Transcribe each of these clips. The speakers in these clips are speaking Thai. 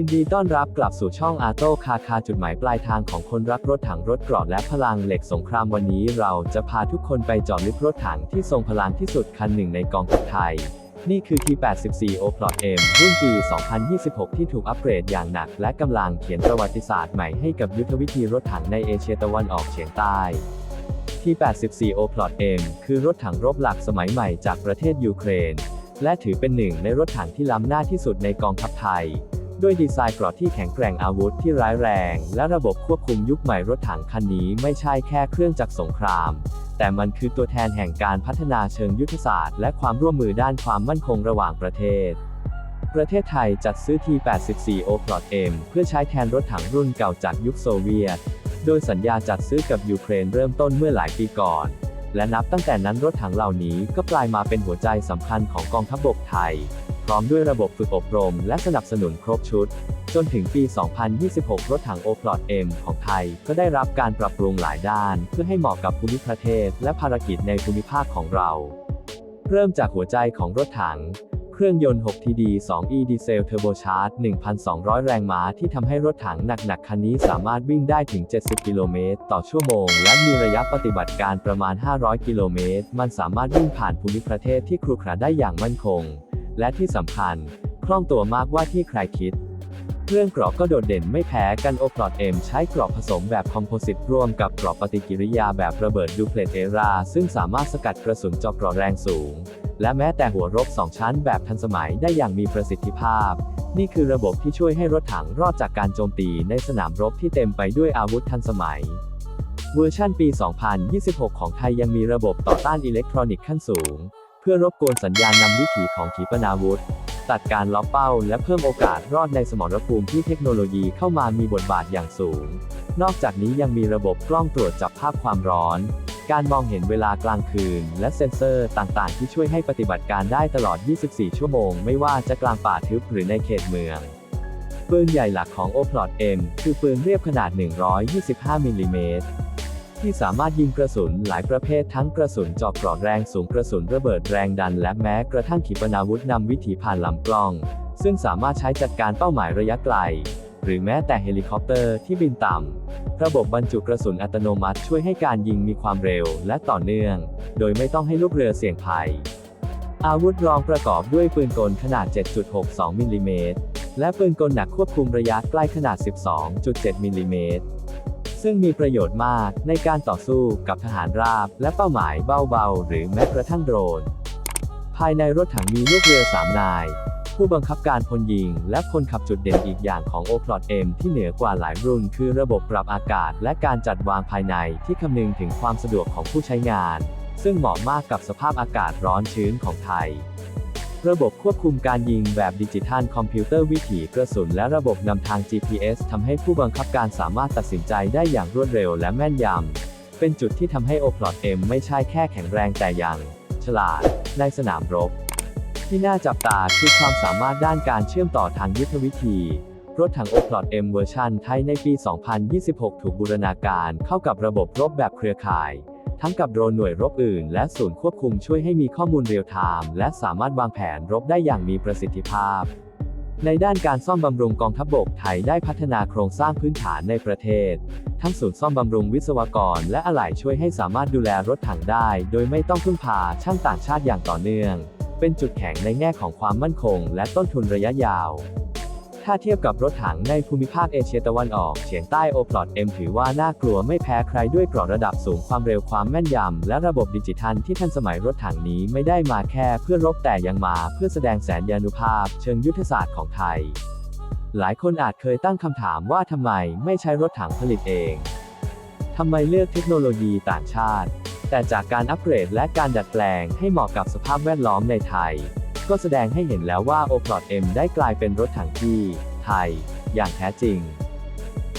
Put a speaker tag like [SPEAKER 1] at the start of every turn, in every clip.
[SPEAKER 1] ินดีต้อนรับกลับสู่ช่องอาโต้คาคาจุดหมายปลายทางของคนรักรถถังรถเกราะและพลังเหล็กสงครามวันนี้เราจะพาทุกคนไปเจาะลึกรถถังที่ทรงพลังที่สุดคันหนึ่งในกองทัพไทย นี่คือ T84 o p l o t M รุ่นปี 2026 ที่ถูกอัปเกรดอย่างหนัก และกำลังเขียนประวัติศาสตร์ใหม่ให้กับยุทธวิธีรถถังในเอเชียตะวันออกเฉียงใต้ T84 o p l o t M คือรถถังรบหลักสมัยใหม่จากประเทศยูเครน และถือเป็นหนึ่งในรถถังที่ล้ำหน้าที่สุดในกองทัพไทย ด้วยดีไซน์เกราะที่แข็งแกร่งอาวุธที่ร้ายแรง และระบบควบคุมยุคใหม่รถถังคันนี้ไม่ใช่แค่เครื่องจักรสงคราม แต่มันคือตัวแทนแห่งการพัฒนาเชิงยุทธศาสตร์ และความร่วมมือด้านความมั่นคงระหว่างประเทศ ประเทศไทยจัดซื้อ T84 o p l o t M เพื่อใช้แทนรถถังรุ่นเก่าจากยุคโซเวียต โดยสัญญาจัดซื้อกับยูเครนเริ่มต้นเมื่อหลายปีก่อน และนับตั้งแต่นั้นรถถังเหล่านี้ก็กลายมาเป็นหัวใจสำคัญของกองทัพบกไทย ร้อมด้วยระบบฝึกอบรม และสนับสนุนครบชุด จนถึงปี 2026 รถถัง o p l o t M ของไทย ก็ได้รับการปรับปรุงหลายด้าน เพื่อให้เหมาะกับภูมิประเทศ และภารกิจในภูมิภาคของเรา เริ่มจากหัวใจของรถถัง เครื่องยนต์ 6TD 2E ดีเซลเทอร์โบชาร์จ 1,200 แรงม้าที่ทำให้รถถังหนักๆคันนี้สามารถวิ่งได้ถึง 70 กิโลเมตรต่อชั่วโมง และมีระยะปฏิบัติการประมาณ 500 กิโลเมตร มันสามารถวิ่งผ่านภูมิประเทศที่ครุขระได้อย่างมั่นคง และที่สำคัญ คล่องตัวมากว่าที่ใครคิด เครื่องกรอบก็โดดเด่นไม่แพ้กันโอ l o t M ใช้กรอบผสมแบบคอมโพสิตร่วมกับกรอบปฏิกิริยาแบบระเบิดดูเพลตเอรา ซึ่งสามารถสกัดกระสุนเจาะกราะแรงสูง และแม้แต่หัวรบ2ชั้นแบบทันสมัยได้อย่างมีประสิทธิภาพ นี่คือระบบที่ช่วยให้รถถังรอดจากการโจมตีในสนามรบที่เต็มไปด้วยอาวุธทันสมัยเวอร์ชันปี 2026 ของไทยยังมีระบบต่อต้านอิเล็กทรอนิกส์ขั้นสูง เพื่อรบกวนสัญญาณนำวิถีของขีปนาวุธ ตัดการล็อกเป้าและเพิ่มโอกาสรอดในสมรภูมิที่เทคโนโลยีเข้ามามีบทบาทอย่างสูง นอกจากนี้ยังมีระบบกล้องตรวจจับภาพความร้อน การมองเห็นเวลากลางคืน และเซ็นเซอร์ต่างๆ ที่ช่วยให้ปฏิบัติการได้ตลอด 24 ชั่วโมง ไม่ว่าจะกลางป่าทึบหรือในเขตเมืองปืนใหญ่หลักของ o p l o t M คือปืนเรียบขนาด 125มิลลิเมตร ที่สามารถยิงกระสุนหลายประเภททั้งกระสุนเจาะเกราะแรงสูงกระสุนระเบิดแรงดันและแม้กระทั่งขีปนาวุธนำวิถีผ่านลำกล้อง ซึ่งสามารถใช้จัดการเป้าหมายระยะไกล หรือแม้แต่เฮลิคอปเตอร์ที่บินต่ำ ระบบบรรจุกระสุนอัตโนมัติช่วยให้การยิงมีความเร็วและต่อเนื่อง โดยไม่ต้องให้ลูกเรือเสี่ยงภัย อาวุธรองประกอบด้วยปืนกลขนาด 7.62มิลลิเมตรและปืนกลหนักควบคุมระยะใกล้ขนาด 12.7มิลลิเมตร ซึ่งมีประโยชน์มากในการต่อสู้กับทหารราบ และเป้าหมายเบาๆ หรือแม้กระทั่งโดรน ภายในรถถังมีลูกเรือ3นาย ผู้บังคับการพลยิง และคนขับจุดเด่นอีกอย่างของ o p l o t M ที่เหนือกว่าหลายรุ่น คือระบบปรับอากาศ และการจัดวางภายในที่คำนึงถึงความสะดวกของผู้ใช้งาน ซึ่งเหมาะมากกับสภาพอากาศร้อนชื้นของไทย ระบบควบคุมการยิงแบบดิจิทัลคอมพิวเตอร์วิถีกระสุนและระบบนำทาง GPS ทำให้ผู้บังคับการสามารถตัดสินใจได้อย่างรวดเร็วและแม่นยำ เป็นจุดที่ทำให้ o p l o t M ไม่ใช่แค่แข็งแรงแต่ยัง ฉลาด ในสนามรบ ที่น่าจับตาคือความสามารถด้านการเชื่อมต่อทางยุทธวิธี รถถัง o p l o t M เวอร์ชันไทยในปี 2026 ถูกบูรณาการเข้ากับระบบรบแบบเครือข่าย ทั้งกับโดรนหน่วยรบอื่น และศูนย์ควบคุมช่วยให้มีข้อมูลเรียลไทม์และสามารถวางแผนรบได้อย่างมีประสิทธิภาพ ในด้านการซ่อมบำรุงกองทัพบบกไทยได้พัฒนาโครงสร้างพื้นฐานในประเทศ ทั้งศูนย์ซ่อมบำรุงวิศวกร และอะไหล่ช่วยให้สามารถดูแลรถถังได้ โดยไม่ต้องพึ่งพาช่างต่างชาติอย่างต่อเนื่อง เป็นจุดแข็งในแง่ของความมั่นคง และต้นทุนระยะยาว ถ้าเทียบกับรถถังในภูมิภาคเอเชียตะวันออกเฉียงใต้โอ l o t M ถือว่าน่ากลัวไม่แพ้ใครด้วยเกราะระดับสูงความเร็วความแม่นยำ และระบบดิจิทัลที่ทันสมัยรถถังนี้ไม่ได้มาแค่เพื่อรบแต่ยังมาเพื่อแสดงแสนยานุภาพ เชิงยุทธศาสตร์ของไทย หลายคนอาจเคยตั้งคำถามว่าทำไมไม่ใช้รถถังผลิตเองทำไมเลือกเทคโนโลยีต่างชาติ แต่จากการอัปเกรดและการดัดแปลงให้เหมาะกับสภาพแวดล้อมในไทย ก็แสดงให้เห็นแล้วว่า o p l o t M ได้กลายเป็นรถถังที่ ไทย อย่างแท้จริง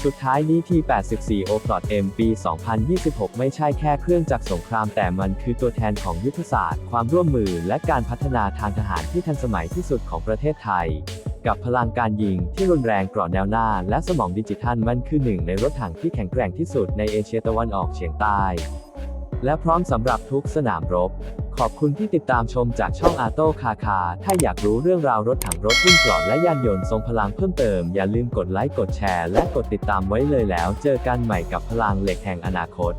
[SPEAKER 1] สุดท้ายนี้ที่ 84 o p l o t M ปี 2026 ไม่ใช่แค่เครื่องจักรสงครามแต่มันคือตัวแทนของยุทธศาสตร์ ความร่วมมือและการพัฒนาทางทหารที่ทันสมัยที่สุดของประเทศไทย กับพลังการยิงที่รุนแรงเกราะแนวหน้า และสมองดิจิทัลมันคือหนึ่งในรถถังที่แข็งแกร่งที่สุดในเอเชียตะวันออกเฉียงใต้ และพร้อมสำหรับทุกสนามรบ ขอบคุณที่ติดตามชมจากช่องอาโต้คาคา ถ้าอยากรู้เรื่องราวรถถังรถวิ่งปลอนและยานยนต์ทรงพลังเพิ่มเติม อย่าลืมกดไลค์กดแชร์และกดติดตามไว้เลยแล้ว เจอกันใหม่กับพลังเหล็กแห่งอนาคต